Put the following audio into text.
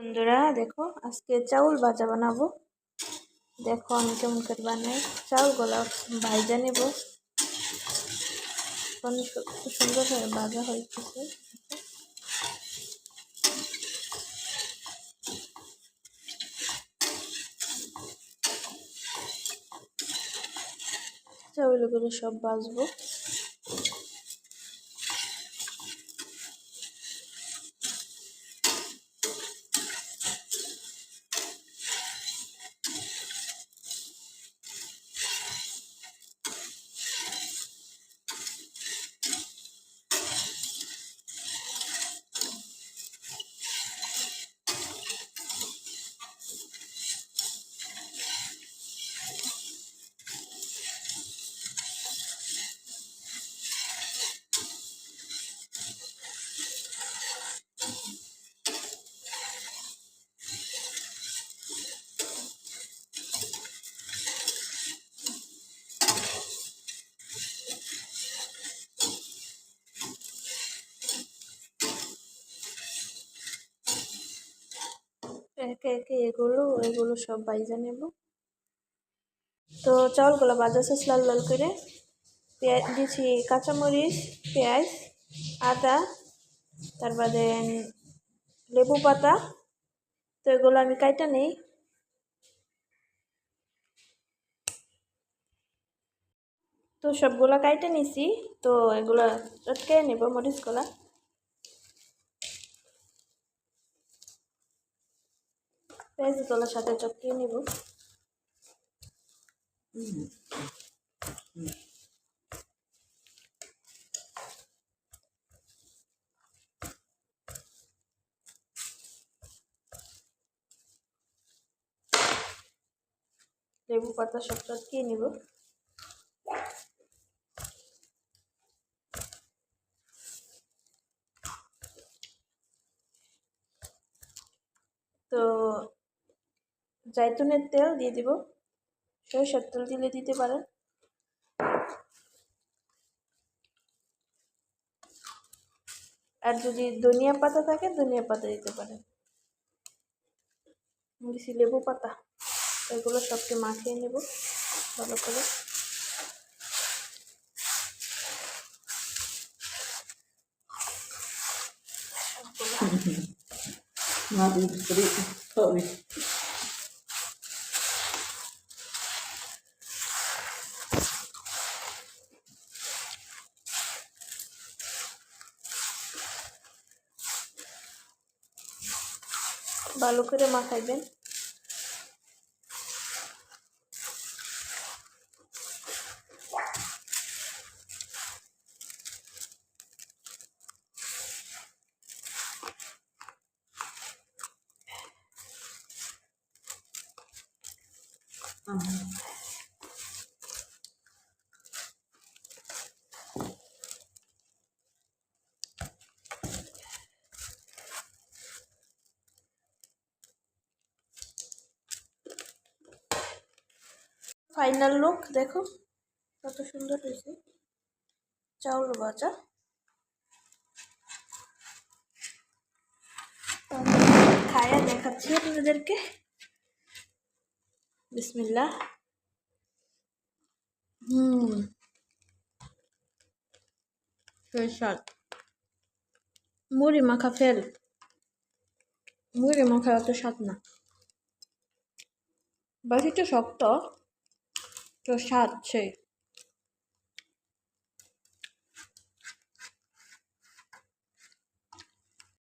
বন্ধুরা, দেখো, আজকে চাউল ভাজা বানাবো। দেখো আমি কেমন করে বানাই। চাউলগুলো ভাজা নেব। অনেক সুন্দর হয়ে ভাজা হয়েছে চাউলগুলো সব ভাজবো। একে একে এগুলো এগুলো সব বাইজা নেব। তো চাউলগুলো বাজা শেষ লাল লাল করে। পেঁয়াজ দিয়েছি কাঁচামরিচ, পেঁয়াজ, আদা তারপরে লেবু পাতা। তো এগুলো আমি কাইটা নেই। তো সবগুলো কাইটে নিছি। তো এগুলো চটকে নেব মরিচগুলা। পেঁয়াজ তোলার সাথে চটকিয়ে নেব। লেবু পাতা সব চটকিয়ে নেব। তো জাইতুনের তেল দিয়ে দিব। সরিষার তেল দিলে দিতে পারেন। আর যদি ধনিয়া পাতা থাকে, ধনিয়া পাতা দিতে পারেন। দিছি লেবু পাতা। এগুলো সবকে মাখিয়ে নেব ভালো করে। সবগুলো ভালো করে মাখাইবেন। ফাইনাল লুক, দেখো। কত সুন্দর হয়েছে। চাউল ভাজা। খায়া দেখাচ্ছি আপনাদেরকে। বিসমিল্লা হুম। মুড়ি মাখা ফেল। মুড়ি মাখা অত স্বাদ না। বাকিটা শক্ত। তো স্বাদ সেই